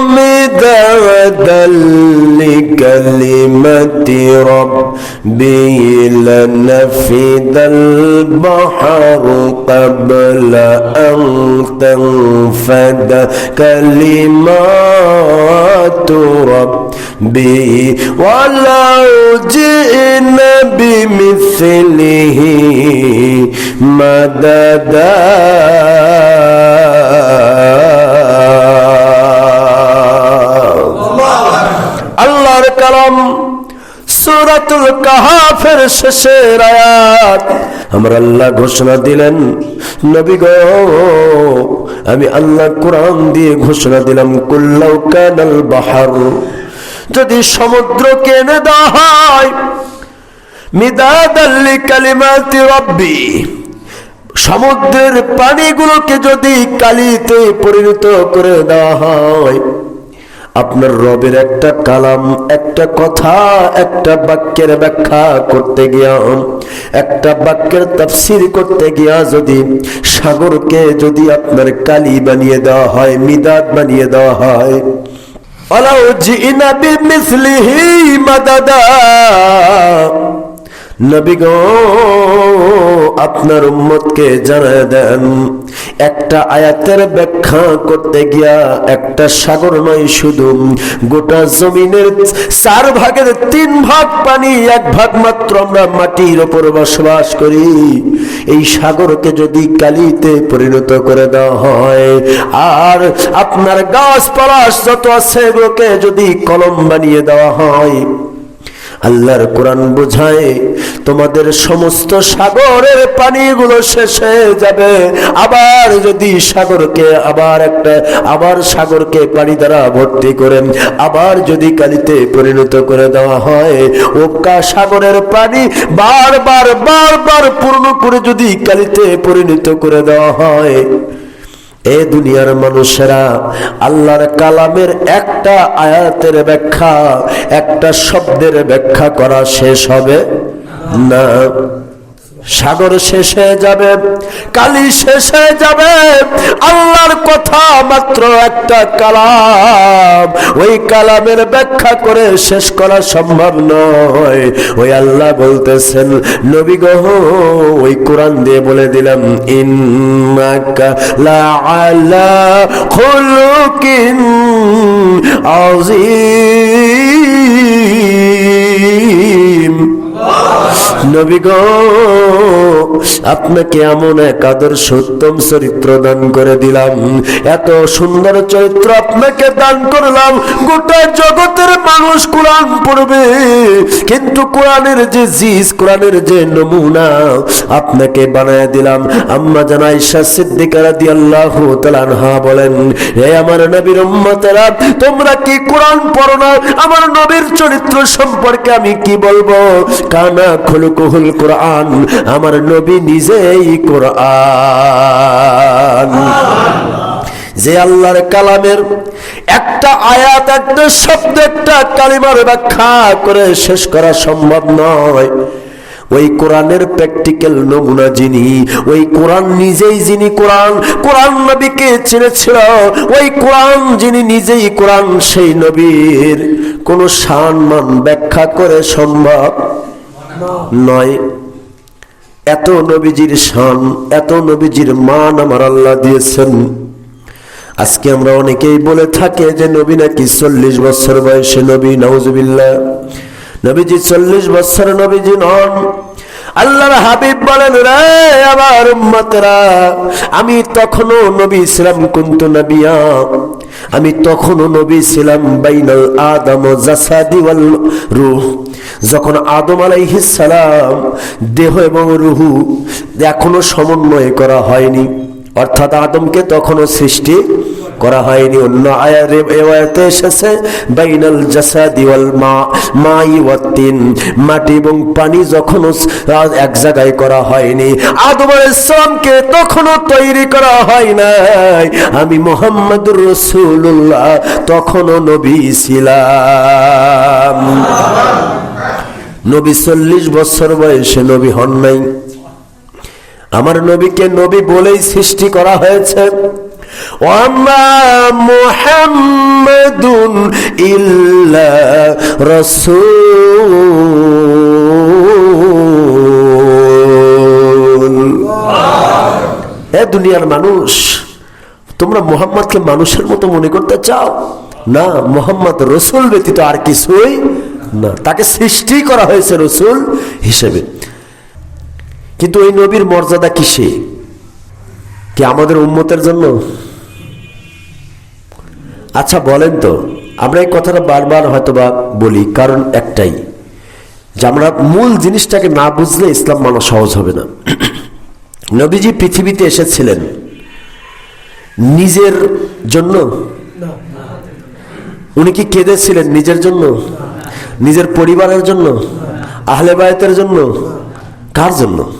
مدادا لكلمة ربي لنفد البحر قبل أن تنفد كلمات ربي. ولو جئنا بمثله مددا কালাম সুরাতুল কাহাফের শেষের আয়াত। আমার আল্লাহ ঘোষণা দিলেন, নবী গো, আমি আল্লাহ কোরআন দিয়ে ঘোষণা দিলাম, কুল্লাউ কানাল বাহার। যদি সমুদ্র কেনে দেওয়া হয় মিদাদাল্লি কালিমাতি রব্বি। সমুদ্রের পানিগুলোকে যদি কালিতে পরিণত করে দেওয়া হয় আপনার রবের একটা কালাম, একটা কথা, একটা বাক্যের ব্যাখ্যা করতে গিয়া, একটা বাক্যের তাফসির করতে গিয়া যদি সাগরকে যদি আপনার কালি বানিয়ে দেওয়া হয়, মিদাদ বানিয়ে দেওয়া হয়। জিনা বিমিসলিহি মাদাদা। নবী গো, আপনার উম্মতকে জানায় দেন, একটা আয়াতের ব্যাখ্যা করতে গিয়া একটা সাগর নয় শুধু, গোটা জমিনের চার ভাগের তিন ভাগ পানি, এক ভাগ মাত্র আমরা মাটির ওপর বসবাস করি। এই সাগরকে যদি কালিতে পরিণত করে দেওয়া হয়, আর আপনার গাছপালা যত আছে এগুলোকে যদি কলম বানিয়ে দেওয়া হয় আল্লাহর কোরআন বোঝায়, তোমাদের সমস্ত সাগরের পানিগুলো শেষ হয়ে যাবে। আবার যদি সাগরকে, আবার একটা, আবার সাগরকে পানি দ্বারা ভর্তি করে, আবার যদি কালিতে পরিণত করে দেওয়া হয়, ওকা সাগরের পানি বারবার বারবার পূর্ণ করে যদি কালিতে পরিণত করে দেওয়া হয় এ দুনিয়ার মানুষেরা আল্লাহর কালামের একটা আয়াতের ব্যাখ্যা, একটা শব্দের ব্যাখ্যা করা শেষ হবে না। সাগর শেষে যাবে, কালি শেষে যাবে, আল্লাহর কথা মাত্র একটা কালাম। ওই কালামের ব্যাখ্যা করে শেষ করা সম্ভব নয়। ওই আল্লাহ বলতেছেন, নবী গহ ওই কোরআন দিয়ে বলে দিলাম, ইন্নাকা লা আলা নবী আপনাকে এমন এক আদর্শ উত্তম চরিত্র দান করে দিলাম। এত সুন্দর চরিত্র আপনাকে দান করলাম। গোটা জগতের মানুষ কোরআন পড়বে। কিন্তু কোরআনের যে কোরআনের যে নমুনা, আপনাকে বানায় দিলাম। আম্মা জানা ঈশা সিদ্দিকা রাদিয়াল্লাহু তাআলা আনহা বলেন আমার নবীর উম্মতেরা, তোমরা কি কোরআন পড়ো না? আমার নবীর চরিত্র সম্পর্কে আমি কি বলব? কানা খুলকুহুল কোরআন, আমার নবী নিজেই কোরআন। যে আল্লাহর কালামের একটা আয়াত, একটা শব্দ, একটা কালিমার ব্যাখ্যা করে শেষ করা সম্ভব নয়। ওই কোরআনের প্র্যাকটিক্যাল নমুনা যিনি, ওই কোরআন নিজেই যিনি কোরআন কোরআন নবীকে ছেড়েছিল ওই কোরআন যিনি নিজেই কোরআন, সেই নবীর কোন সম্মান ব্যাখ্যা করে সম্ভব নয়, এত নবীজির শান, এত নবীজির মান আমার আল্লাহ দিয়েছেন। আজকে আমরা অনেকেই বলে থাকে যে নবী নাকি চল্লিশ বছর বয়সে নবী নওজুবিল্লাহ নবীজি চল্লিশ বছর নবীজি নন। আল্লাহর হাবিব বলেন, রে আমার উম্মতেরা, আমি তখনও নবী ছিলাম কুন্তু নবিয়া। আমি তখনও নবী ছিলাম বাইনাল আদম জাসাদি রূহ। যখন আদম সালাম দেহ এবং রুহু এখনও সমন্বয় করা হয়নি, অর্থাৎ আদমকে তখনও সৃষ্টি করা হয়নি। অন্য আয়ার রেওয়ায়তে এসেছে, বাইনাল জাসাদি ওয়াল মা, মাই ওয়াতিন মাটি এবং পানি যখনও এক জায়গায় করা হয়নি। আদম আলাইহিসসালামকে তখনও তৈরি করা হয় নাই। আমি মোহাম্মদুর রাসূলুল্লাহ, তখনও নবী ছিলাম। নবী চল্লিশ বছর বয়সে নবী হন নাই। আমার নবীকে নবী বলেই সৃষ্টি করা হয়েছে। ওয়ামা মুহাম্মাদুন ইল্লা রাসূল এ দুনিয়ার মানুষ, তোমরা মোহাম্মদকে মানুষের মতো মনে করতে চাও? না, মোহাম্মদ রসুল ব্যতীত আর কিছুই না। তাকে সৃষ্টি করা হয়েছে রসুল হিসেবে। কিন্তু ওই নবীর মর্যাদা কিসে? কি আমাদের উন্মতের জন্য? আচ্ছা বলেন তো, আমরা এই কথাটা বারবার হয়তোবা বলি, কারণ একটাই, যে আমরা মূল জিনিসটাকে না বুঝলে ইসলাম মানা সহজ হবে না। নবীজি পৃথিবীতে এসেছিলেন। নিজের জন্য? উনি কি কেঁদেছিলেন নিজের জন্য? নিজের পরিবারের জন্য? আহলে বায়তের জন্য? কার জন্য?